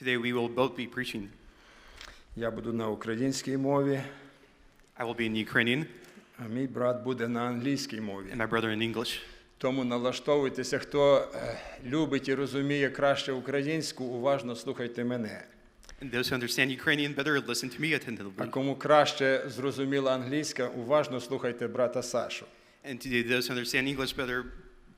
Today we will both be preaching. Я буду на українській мові, I will be in Ukrainian а мій брат буде на англійській мові. and my brother in English. Тому налаштовуйтеся, хто е, любить і розуміє краще українську, уважно слухайте мене. And those who understand Ukrainian better, listen to me А attentively. кому краще зрозуміла англійська, уважно слухайте брата Сашу. And to those who understand English better,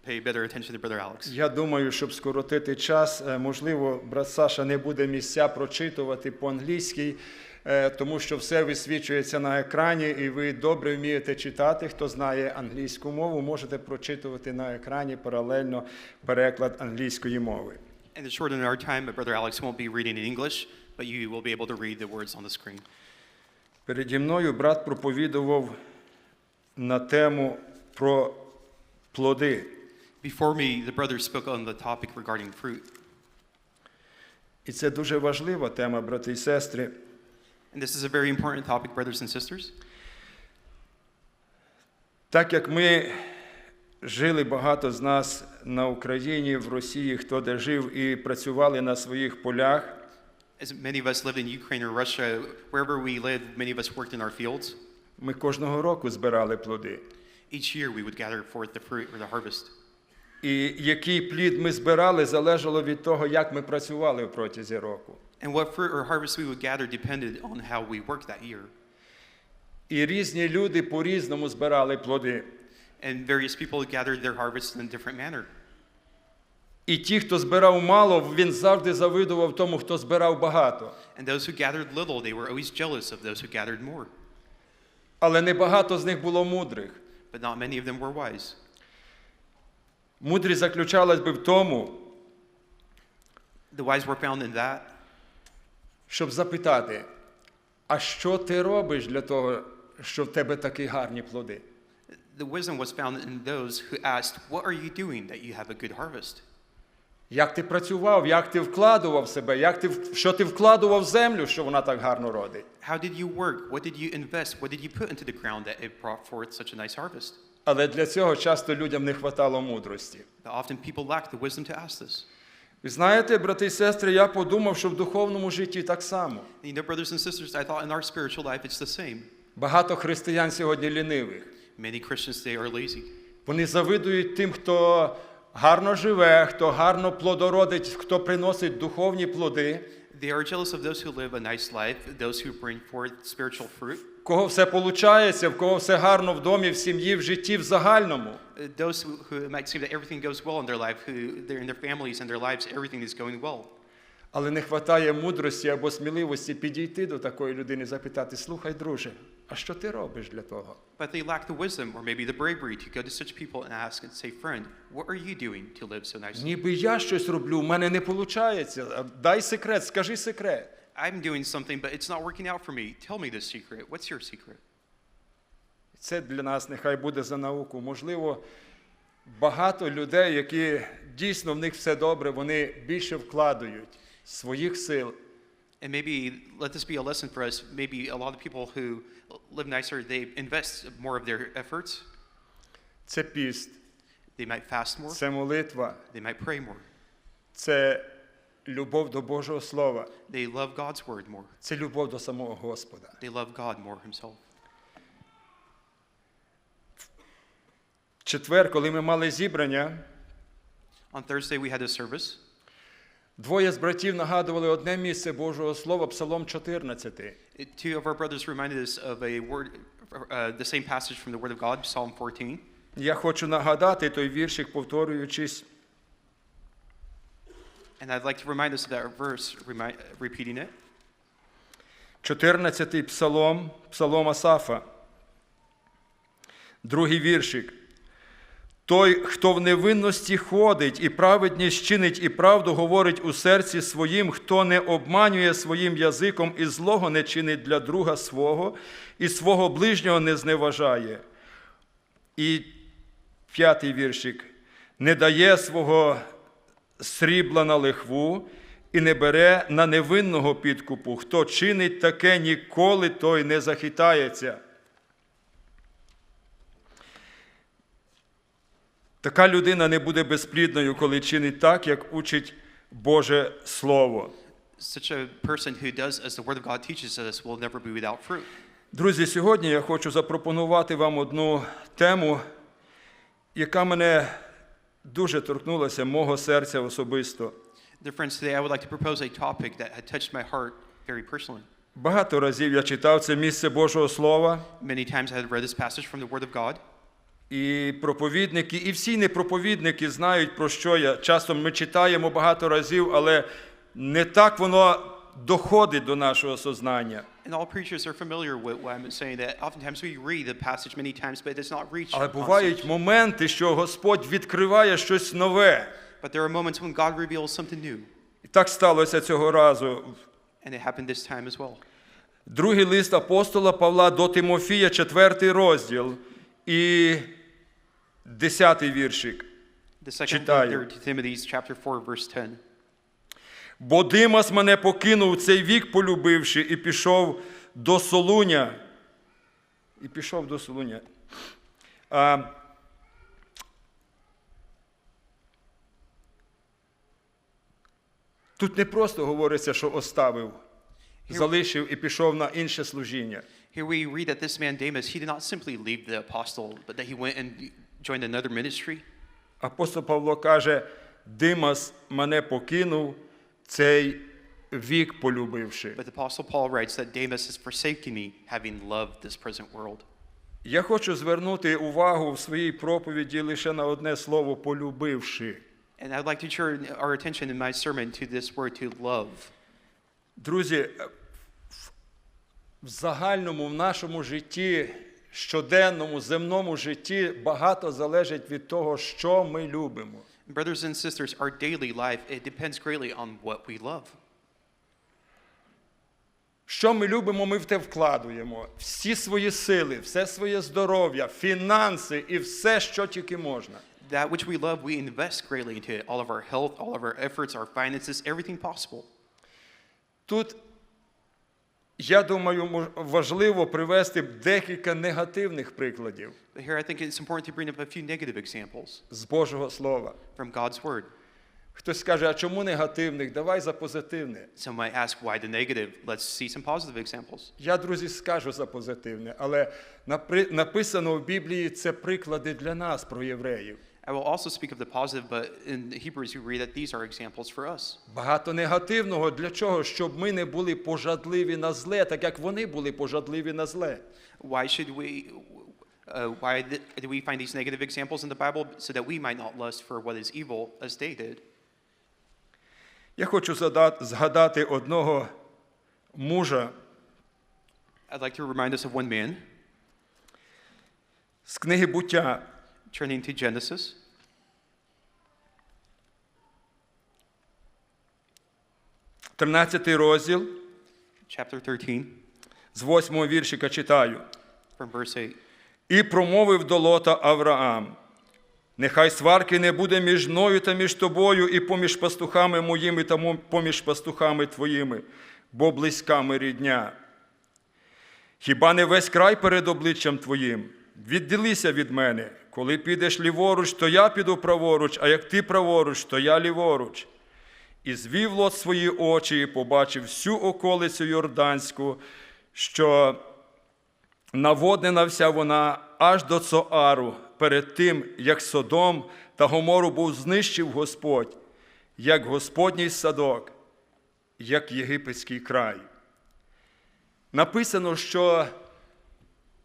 pay better attention to brother Alex. Я думаю, щоб скоротити час, е, можливо, брат Саша не буде місця прочитувати по-англійськи, е, тому що все висвічується на екрані, і ви добре вмієте читати. Хто знає англійську мову, можете прочитувати на екрані паралельно переклад англійської мови. And to shorten our time, my brother Alex won't be reading in English, but you will be able to read the words on the screen. Переді мною брат проповідував на тему про плоди. Before me, the brother spoke on the topic regarding fruit. І це дуже важлива тема, брати і сестри. And this is a very important topic, brothers and sisters. Так як ми жили багато з нас на Україні, в Росії, хто де жив і працювали на своїх полях, As many of us lived in Ukraine or Russia, wherever we lived, many of us worked in our fields. ми кожного року збирали плоди. Each year we would gather forth the fruit or the harvest. І який плід ми збирали, залежало від того, як ми працювали в протязі року. And what fruit or harvest we would gather depended on how we worked that year. І різні люди по-різному збирали плоди. And various people gathered their harvest in a different manner. І ті, хто збирав мало, він завжди завидував тому, хто збирав багато. And those who gathered little, they were always jealous of those who gathered more. Але небагато з них було мудрих. But not many of them were wise. Мудрість заключалась би в тому, The wise were found in that щоб запитати, а що ти робиш для того, щоб в тебе такі гарні плоди? the wisdom was found in those who asked, What are you doing that you have a good harvest? Як ти працював, як ти вкладував себе, як ти, в- що ти вкладував в землю, що вона так гарно родить? How did you work? What did you invest? What did you put into the ground that it brought forth such a nice harvest? Але для цього часто людям не вистачало мудрості. Often people lack the wisdom to ask this. Ви знаєте, брати і сестри, я подумав, що в духовному житті так само. You know, brothers and sisters, I thought in our spiritual life it's the same. Багато християн сьогодні лінивих. Many Christians today are lazy. Вони завидують тим, хто гарно живе, хто гарно плодородить, хто приносить духовні плоди, They are jealous of those who live a nice life, those who bring forth spiritual fruit, в кого все получається, в кого все гарно в домі, в сім'ї, в житті, в загальному. uh, those who, might seem that everything goes well in their life, who they're in their families and their lives, everything is going well. Але не вистачає мудрості або сміливості підійти до такої людини і запитати: слухай, друже, а що ти робиш для того? But they lack the wisdom or maybe the bravery to go to such people and ask and say, Friend, what are you doing to live so nicely? Ніби я щось роблю, в мене не виходить. Дай секрет, скажи секрет. I'm doing something, but it's not working out for me. Tell me the secret. What's your secret? Це для нас нехай буде за науку. Можливо, багато людей, які дійсно в них все добре, вони більше вкладають своїх сил, And maybe let this be a lesson for us. Maybe a lot of people who live nicer, they invest more of their efforts. це піст, They might fast more. це молитва, They might pray more. це любов до Божого Слова, They love God's word more. це любов до самого Господа. They love God more Himself. В четвер, коли ми мали зібрання, On Thursday, we had a service. Двоє з братів нагадували одне місце Божого Слова, Псалом 14. Two of our brothers reminded us of a word, uh, the same passage from the Word of God, Psalm 14. Я хочу нагадати той віршик, повторюючись. And I'd like to remind us of that verse, remind, repeating it. 14-й псалом, псалом Асафа. Другий віршик. Той, хто в невинності ходить і праведність чинить, і правду говорить у серці своїм, хто не обманює своїм язиком і злого не чинить для друга свого, і свого ближнього не зневажає. І п'ятий віршик. Не дає свого срібла на лихву і не бере на невинного підкупу. Хто чинить таке ніколи, той не захитається. Така людина не буде безплідною, коли чинить так, як учить Боже Слово. such a person who does as the Word of God teaches us will never be without fruit. Друзі, сьогодні я хочу запропонувати вам одну тему, яка мене дуже торкнулася мого серця особисто. Dear friends, today I would like to propose a topic that had touched my heart very personally. Багато разів я читав це місце Божого Слова, Many times I had read this passage from the Word of God, і проповідники, і всі непроповідники знають, про що я. Часто ми читаємо багато разів, але не так воно доходить до нашого сознання. and all preachers are familiar with what I'm saying. That oftentimes we read the passage many times, but it does not reach. Але бувають моменти, що Господь відкриває щось нове. But there are moments when God reveals something new, І так сталося цього разу. and it happened this time as well. Другий лист апостола Павла до Тимофія, четвертий розділ і десятий віршик. Читаю. letter to Timothy, chapter 4, verse 10. Бо Димас мене покинув цей вік, полюбивши, і пішов до Солуня. І пішов до Солуня. А, тут не просто говориться, що оставив, залишив і пішов на інше служіння. Here we read that this man Damas, he did not simply leave the apostle, but that he went and joined another ministry. Апостол Павло каже: Димас мене покинув цей вік полюбивши. But the apostle Paul writes that Damas has forsaken me, having loved this present world. Я хочу звернути увагу в своїй проповіді лише на одне слово полюбивши. And I'd like to turn our attention in my sermon to this word to love. Друзі, в загальному в нашому житті, щоденному, земному житті багато залежить від того, що ми любимо. Brothers and sisters, our daily life, it depends greatly on what we love. Що ми любимо, ми в те вкладуємо. Всі свої сили, все своє здоров'я, фінанси і все, що тільки можна. That which we love, we invest greatly into it. All of our health, all of our efforts, our finances, everything possible. Тут, я думаю, важливо привести декілька негативних прикладів here I think it's important to bring up a few negative examples з Божого Слова. from God's word. Хтось скаже, а чому негативних? Давай за позитивне. Some might ask why the negative. Let's see some positive examples. Я, друзі, скажу за позитивне, але написано в Біблії це приклади для нас, про євреїв. I will also speak of the positive, but in Hebrews we read that these are examples for us. Багато негативного для чого? Щоб ми не були пожадливі на зле, так як вони були пожадливі на зле. Why should we? Uh, why do we find these negative examples in the Bible so that we might not lust for what is evil as they did? Я хочу згадати одного мужа I'd like to remind us of one man, з книги буття. Turning to Genesis, – 13 розділ chapter 13, з 8 віршика читаю. from verse 8. І промовив до Лота Авраам: Нехай сварки не буде між мною та між тобою, і поміж пастухами моїми та поміж пастухами твоїми, бо близьками рідня. Хіба не весь край перед обличчям твоїм? Відділися від мене. Коли підеш ліворуч, то я піду праворуч, а як ти праворуч, то я ліворуч. І звів Лот свої очі і побачив всю околицю Йорданську, що Наводнена вся вона аж до Цоару, перед тим, як Содом та Гомору був знищив Господь, як Господній садок, як єгипетський край. Написано, що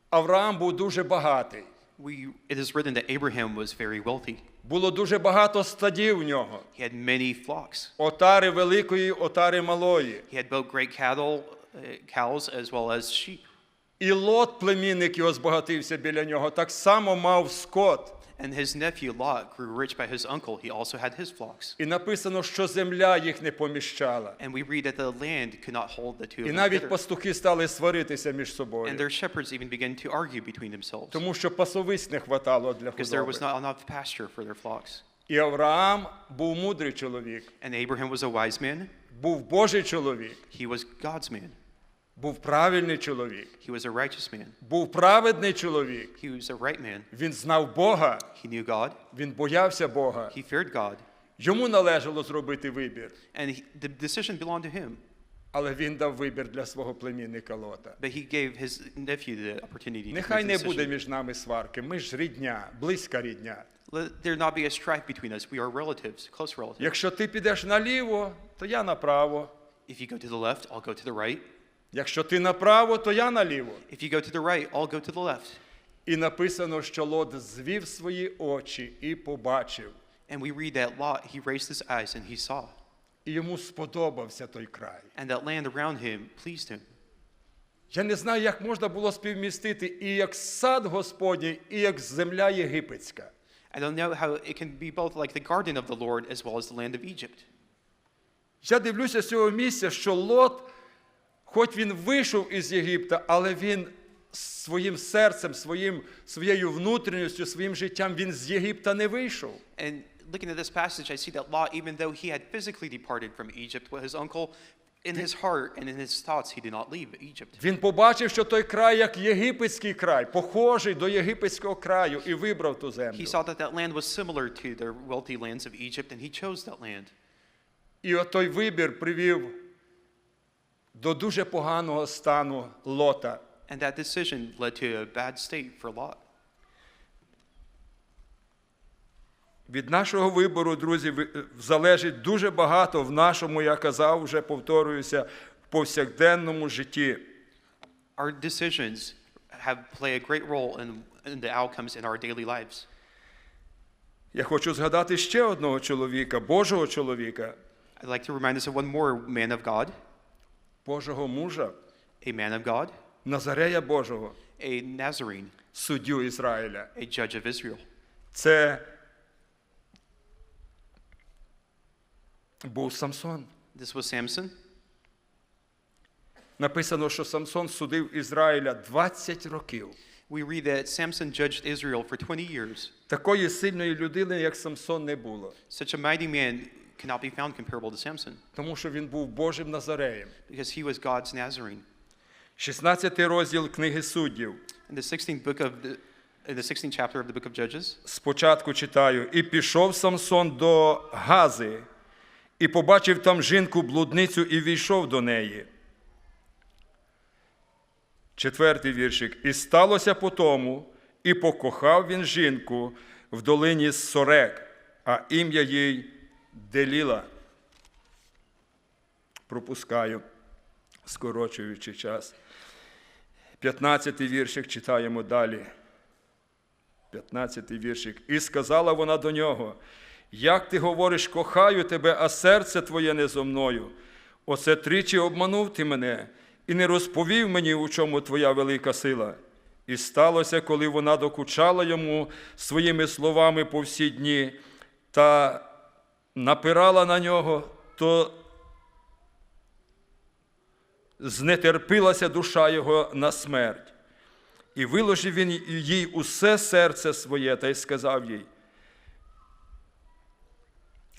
Авраам був дуже багатий. We, it is written that Abraham was very wealthy. Було дуже багато стадів в нього. He had many flocks. Отари великої, отари малої. He had both great cattle, uh, cows, as well as sheep. І Лот, племінник його збагатився біля нього, так само мав скот. And his nephew Lot grew rich by his uncle. He also had his flocks. І написано, що земля їх не поміщала. And we read that the land could not hold the two of І them навіть together. пастухи стали сваритися між And собою, their shepherds even began to argue between themselves тому що пасовиць не хватало для because there was not enough pasture for their flocks. І Авраам був мудрий чоловік, And Abraham was a wise man. був Божий чоловік, He was God's man. Був правильний чоловік, He was a righteous man. був праведний чоловік. He was a right man. Він знав Бога, He knew God. він боявся Бога, He feared God. Йому належало зробити вибір, And he, the decision belonged to him. але він дав вибір для свого племінника Лота. But he gave his nephew the opportunity Нехай не буде між нами сварки. Ми ж рідня, близька рідня. Let there not be a strife between us. We are relatives, close relatives. Якщо ти підеш наліво, то я направо. If you go to the left, I'll go to the right. Якщо ти направо, то я наліво. If you go to the right, I'll go to the left. І написано, що Лот звів свої очі і побачив. And we read that Lot, he raised his eyes and he saw. І йому сподобався той край. And that land around him pleased him. Я не знаю, як можна було співмістити і як сад Господній, і як земля єгипетська. I don't know how it can be both like the garden of the Lord as well as the land of Egypt. Я дивлюся з цього місця, що Лот, хоч він вийшов із Єгипта, але він своїм серцем, своїм, своєю внутрішністю, своїм життям, він з Єгипта не вийшов. And looking at this passage, I see that Lot, even though he had physically departed from Egypt with his uncle, in his heart and in his thoughts, he did not leave Egypt. Він побачив, що той край як єгипетський край, похожий до єгипетського краю, і вибрав ту землю. He saw that that land was similar to the wealthy lands of Egypt, and he chose that land. І от той вибір привів до дуже поганого стану Лота. And that decision led to a bad state for Lot. Від нашого вибору, друзі, залежить дуже багато в нашому, я казав, вже повторююся, повсякденному житті. Our decisions have play a great role in, in the outcomes in our daily lives. Я хочу згадати ще одного чоловіка, Божого чоловіка, I'd like to remind us of one more man of God, Божого мужа, a man of God, Назарея Божого, a Nazarene, суддю Ізраїля. a judge of Israel. Це був Самсон. This was Samson. Написано, що Самсон судив Ізраїля 20 років. We read that Samson judged Israel for 20 years. Такої сильної людини, як Самсон, не було, Such a mighty man cannot be found comparable to Samson тому що він був Божим Назареєм. because he was God's Nazarene. 16 розділ книги суддів. In the 16th book of the in the 16th chapter of the book of Judges, Спочатку читаю: І пішов Самсон до Гази, і побачив там жінку блудницю, і війшов до неї. Четвертий віршик. І сталося по тому, і покохав він жінку в долині Сорек, а ім'я їй Деліла. Пропускаю, скорочуючи час. П'ятнадцятий віршик читаємо далі. 15 віршик. І сказала вона до нього: Як ти говориш, кохаю тебе, а серце твоє не зо мною. Оце тричі обманув ти мене і не розповів мені, у чому твоя велика сила. І сталося, коли вона докучала йому своїми словами по всі дні та напирала на нього, то знетерпилася душа його на смерть. І виложив він їй усе серце своє та й сказав їй: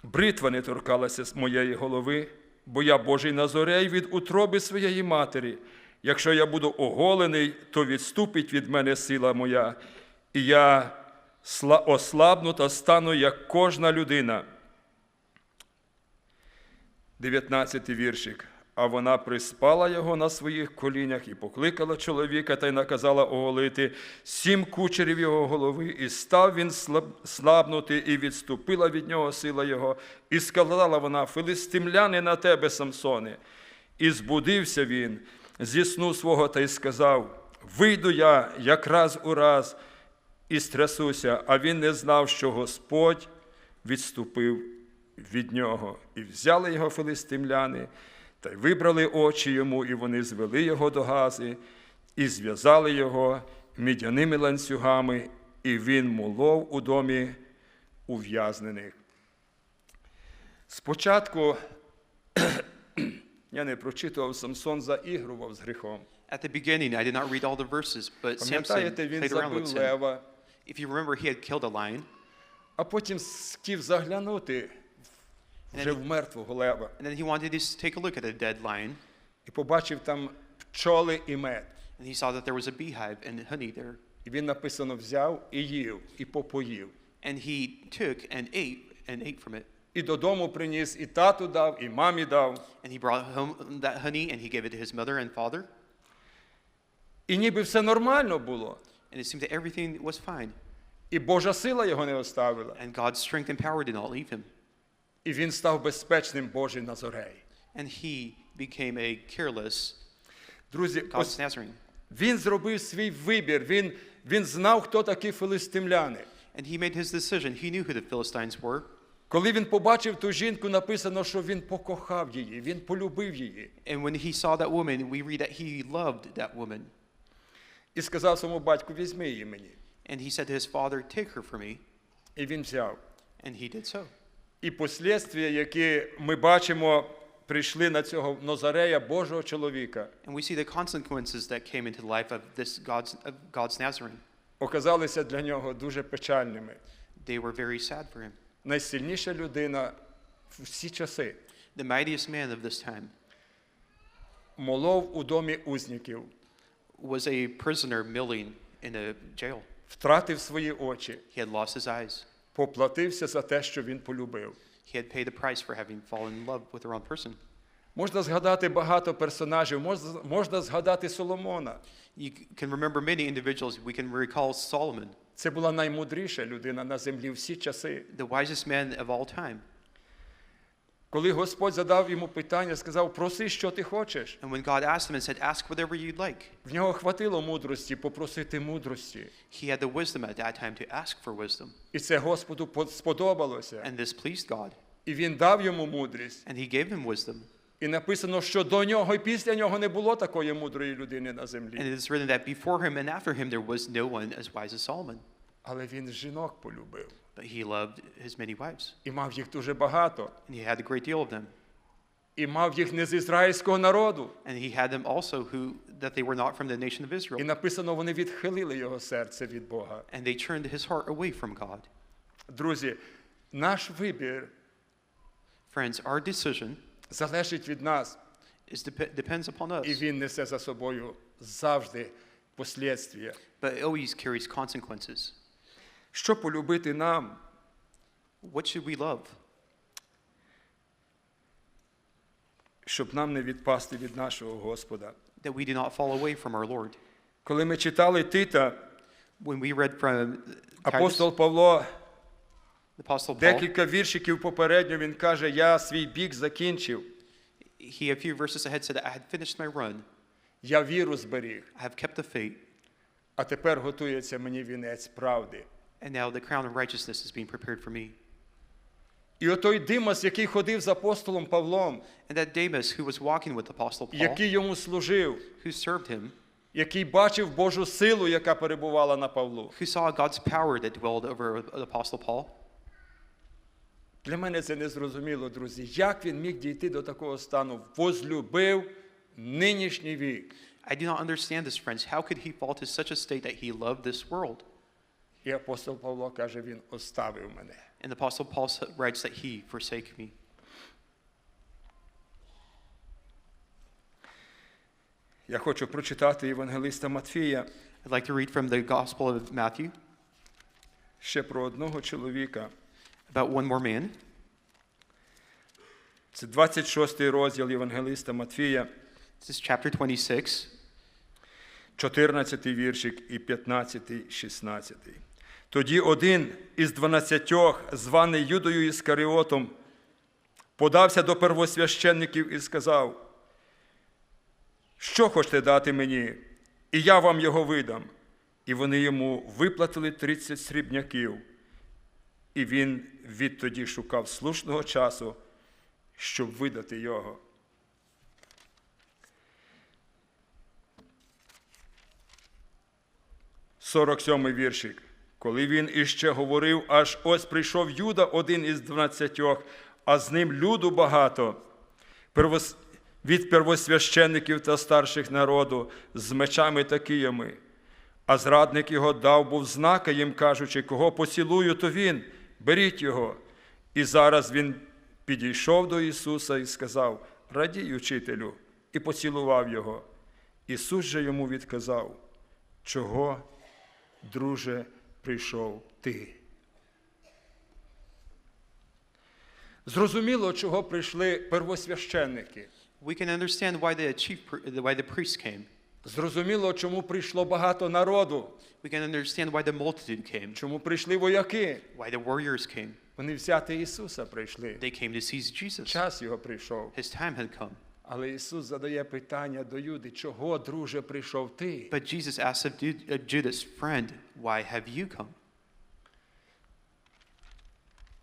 Бритва не торкалася з моєї голови, бо я Божий назорей від утроби своєї матері. Якщо я буду оголений, то відступить від мене сила моя, і я сла- ослабну та стану, як кожна людина. 19 віршик. А вона приспала його на своїх колінях і покликала чоловіка та й наказала оголити сім кучерів його голови, і став він слабнути, і відступила від нього сила його, і сказала вона: Филистимляни на тебе, Самсоне. І збудився він зі сну свого та й сказав: Вийду я якраз у раз і стрясуся, а він не знав, що Господь відступив від нього. І взяли його филистимляни, та й вибрали очі йому, і вони звели його до гази, і зв'язали його мідяними ланцюгами, і він молов у домі ув'язнених. Спочатку я не прочитував, Самсон заігрував з гріхом. at the beginning, I did not read all the verses, but Samson він played around with sin. If you remember, he had killed a lion, а потім хотів заглянути вже в мертвого лева. and then he wanted to s- take a look at a dead lion, І побачив там пчоли і мед. and he saw that there was a beehive and honey there. І він написано взяв і їв, і попоїв. And he took and ate and ate from it. і додому приніс, і тату дав, і мамі дав. And he brought home that honey and he gave it to his mother and father. І ніби все нормально було. And it seemed that everything was fine. І Божа сила його не оставила. And God's strength and power did not leave him. І він став безпечним Божий Назорей. And he became a careless Друзі, ось Nazarene. він зробив свій вибір. Він, він знав, хто такі филистимляни. And he made his decision. He knew who the Philistines were. Коли він побачив ту жінку, написано, що він покохав її, він полюбив її. And when he saw that woman, we read that he loved that woman. І сказав своєму батьку, візьми її мені. And he said to his father, Take her for me. І він взяв. And he did so. І послідствия, які ми бачимо, прийшли на цього Назарея, Божого чоловіка, And we see the consequences that came into the life of this God's, of God's Nazarene. оказалися для нього дуже печальними. They were very sad for him. Найсильніша людина в всі часи The mightiest man of this time молов у домі узніків, was a prisoner milling in a jail. втратив свої очі, He had lost his eyes. поплатився за те, що він полюбив. He had paid the price for having fallen in love with the wrong person. Можна згадати багато персонажів, можна, можна згадати Соломона. You c- can remember many individuals. We can recall Solomon, Це була наймудріша людина на землі всі часи. the wisest man of all time. Коли Господь задав йому питання, сказав: проси, що ти хочеш. And when God asked him and said, Ask whatever you'd like, В нього хватило мудрості попросити мудрості. he had the wisdom at that time to ask for wisdom. І це Господу сподобалося. And this pleased God. І він дав йому мудрість. And he gave him wisdom. І написано, що до нього і після нього не було такої мудрої людини на And it is written that before him and after him there was no one as wise as Solomon. Але він жінок полюбив But he loved his many wives. і мав їх дуже багато. And he had a great deal of them. І мав їх не з ізраїльського народу. And he had them also who that they were not from the nation of І Israel. написано, вони відхилили його серце від Бога. And they turned his heart away from God. Друзі, наш вибір Friends, our decision залежить від нас, is dep- depends upon і us, він несе за собою завжди послідствія. but it always carries consequences. Що полюбити нам? What should we love? щоб нам не відпасти від нашого Господа. That we do not fall away from our Lord. Коли ми читали Тита, When we read from апостол Павло Paul, декілька віршиків попередньо він каже: Я свій бік закінчив, he a few verses ahead said, I had finished my run, я віру зберіг, I have kept the faith, а тепер готується мені вінець правди. and now the crown of righteousness is being prepared for me. І отой Димас, який ходив з апостолом Павлом, And that Demas, who was walking with Apostle Paul, який йому служив, who served him, який бачив Божу силу, яка перебувала на Павлу. who saw God's power that dwelled over the Apostle Paul, Для мене це незрозуміло, друзі. Як він міг дійти до такого стану? Возлюбив нинішній вік. I do not understand this, friends. How could he fall to such a state that he loved this world? І апостол Павло каже, він оставив мене. And the Apostle Paul writes that he forsake me. Я хочу прочитати Євангелиста Матфія I'd like to read from the Gospel of Matthew ще про одного чоловіка. about one more man. Це 26 розділ Євангелиста Матфія, This is chapter 26, 14 віршик і 15, 16. Тоді один із дванадцятьох, званий Юдою Іскаріотом, подався до первосвященників і сказав, що хочете дати мені, і я вам його видам. І вони йому виплатили 30 срібняків. І він відтоді шукав слушного часу, щоб видати його. Сорок сьомий віршик. Коли він іще говорив, аж ось прийшов Юда, один із дванадцятьох, а з ним люду багато, від первосвящеників та старших народу, з мечами та киями. А зрадник його дав був знака їм, кажучи, кого поцілую, то він, беріть його. І зараз він підійшов до Ісуса і сказав: Радій, учителю, і поцілував його. Ісус же йому відказав, чого, друже, прийшов ти. Зрозуміло, чого прийшли первосвященники. We can understand why the chief, why the priests came. Зрозуміло, чому прийшло багато народу, We can understand why the multitude came, чому прийшли вояки. why the warriors came. Вони взяти Ісуса прийшли. They came to seize Jesus. Час його прийшов. His time had come. Але Ісус задає питання до Юди, чого, друже, прийшов ти? But Jesus asked of uh, Judas, Friend, why have you come?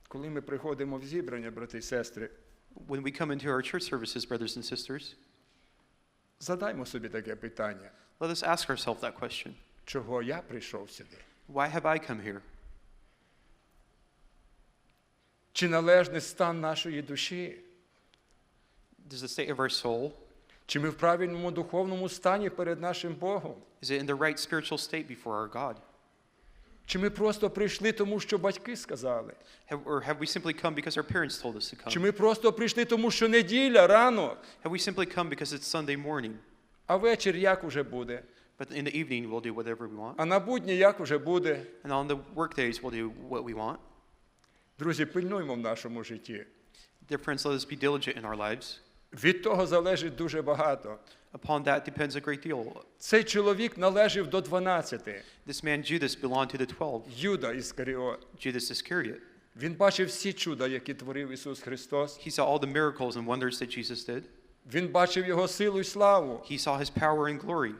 Коли ми приходимо в зібрання, брати і сестри, When we come into our church services, brothers and sisters, задаймо собі таке питання. let us ask ourselves that question Чого я прийшов сюди? Why have I come here? Чи належний стан нашої душі? Does the state of our soul, Чи ми в правильному духовному стані перед нашим Богом? is it in the right spiritual state before our God? Чи ми просто прийшли тому, що батьки сказали? Have, or have we simply come because our parents told us to Чи come? ми просто прийшли тому, що неділя, ранок, Have we simply come because it's Sunday morning, а вечір як уже буде? but in the evening we'll do whatever we want, А на будні як уже буде? and on the work days we'll do what we want? Друзі, пильнуймо в нашому житті. Dear friends, let us be diligent in our lives. Від того залежить дуже багато. Upon that depends a great deal. Цей чоловік належав до 12, This man Judas belonged to the twelve, Юда Іскаріот. Judas Iscariot. Він бачив всі чуда, які творив Ісус Христос. He saw all the miracles and wonders that Jesus did. Він бачив Його силу і славу. He saw his power and glory.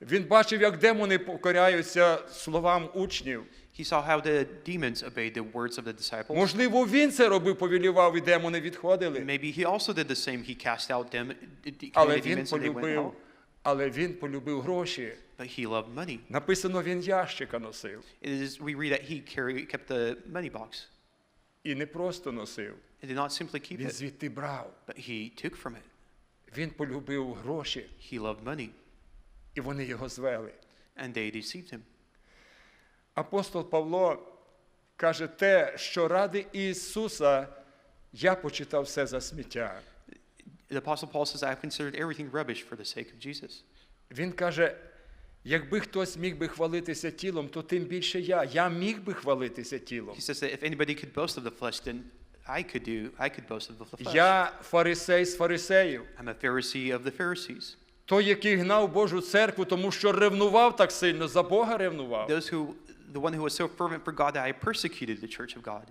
Він бачив, як демони покоряються словам учнів. He saw how the demons obeyed the words of the disciples. Можливо, він це робив, повілівав, і демони відходили. Maybe he also did the same. He cast out dem- d- Але commanded він demons and they went полюбив, out. але він полюбив гроші. But he loved money. Написано, він ящика носив. It is, we read that he carried, kept the money box. І не просто носив. He did not simply keep Він it, звідти брав. but he took from it. Він полюбив гроші, He loved money, і вони його звели. and they deceived him. Апостол Павло каже те, що ради Ісуса я почитав все за сміття. The Apostle Paul says, I've considered everything rubbish for the sake of Jesus. Він каже, якби хтось міг би хвалитися тілом, то тим більше я. Я міг би хвалитися тілом. He says that if anybody could boast of the flesh, then I could do, I could boast of the flesh. Я фарисей з фарисеїв. I'm a Pharisee of the Pharisees. Той, який гнав Божу церкву, тому що ревнував так сильно, за Бога ревнував. Those who, the one who was so fervent for God that I persecuted the church of God.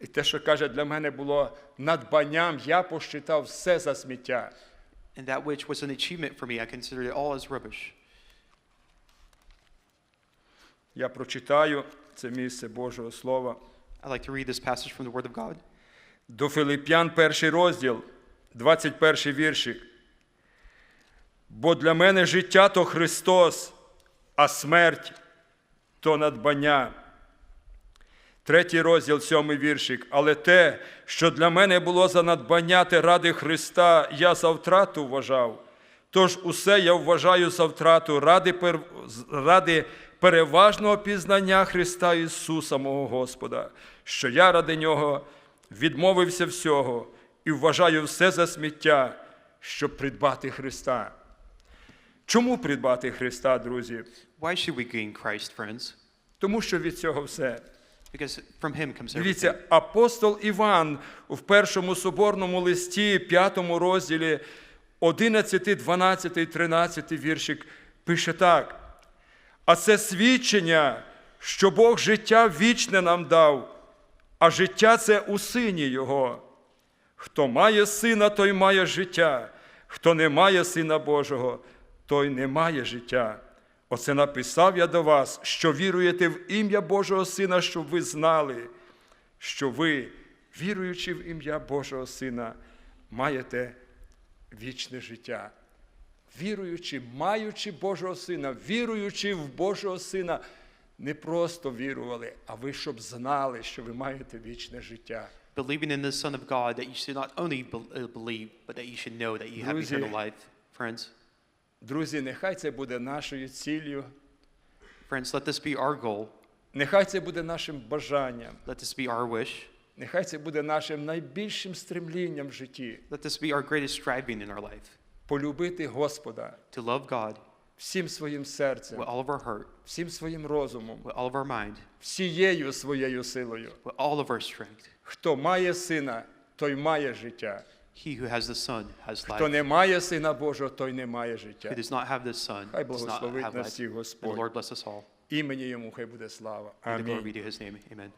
І те, що каже, для мене було надбанням, я посчитав все за сміття. And that which was an achievement for me, I considered it all as rubbish. Я прочитаю це місце Божого Слова. I'd like to read this passage from the Word of God. До Филип'ян, перший розділ, 21 віршик. Бо для мене життя то Христос, а смерть то надбання. Третій розділ, сьомий віршик. Але те, що для мене було за надбання те ради Христа, я за втрату вважав. Тож усе я вважаю за втрату ради, пер... ради переважного пізнання Христа Ісуса, мого Господа, що я ради Нього відмовився всього і вважаю все за сміття, щоб придбати Христа. Чому придбати Христа, друзі? Why should we gain Christ, friends? Тому що від цього все. Because from him comes everything. Дивіться, апостол Іван в першому соборному листі, п'ятому розділі, 11, 12, 13 віршик пише так. А це свідчення, що Бог життя вічне нам дав, а життя це у сині Його. Хто має сина, той має життя, хто не має сина Божого, той не має життя. Оце написав я до вас, що віруєте в ім'я Божого Сина, щоб ви знали, що ви, віруючи в ім'я Божого Сина, маєте вічне життя. Віруючи, маючи Божого Сина, віруючи в Божого Сина, не просто вірували, а ви щоб знали, що ви маєте вічне життя. Believing in the Son of God, that you should not only uh, believe, but that you should know that you have eternal life. Friends, Друзі, нехай це буде нашою ціллю, friends, let this be our goal. нехай це буде нашим бажанням, Let this be our wish. нехай це буде нашим найбільшим стремлінням в житті Let this be our greatest striving in our life. полюбити Господа To love God всім своїм серцем, with all of our heart, всім своїм розумом, with all of our mind, всією своєю силою. with all of our strength. Хто має сина, той має життя. He who has the Son has Хто life. не має сина Божого, той не має Who життя. does not have the Son Хай does not благословить have нас life. всіх May the Господь. Lord bless us all. Імені йому хай буде слава. May the glory be Амінь. to his name. Amen.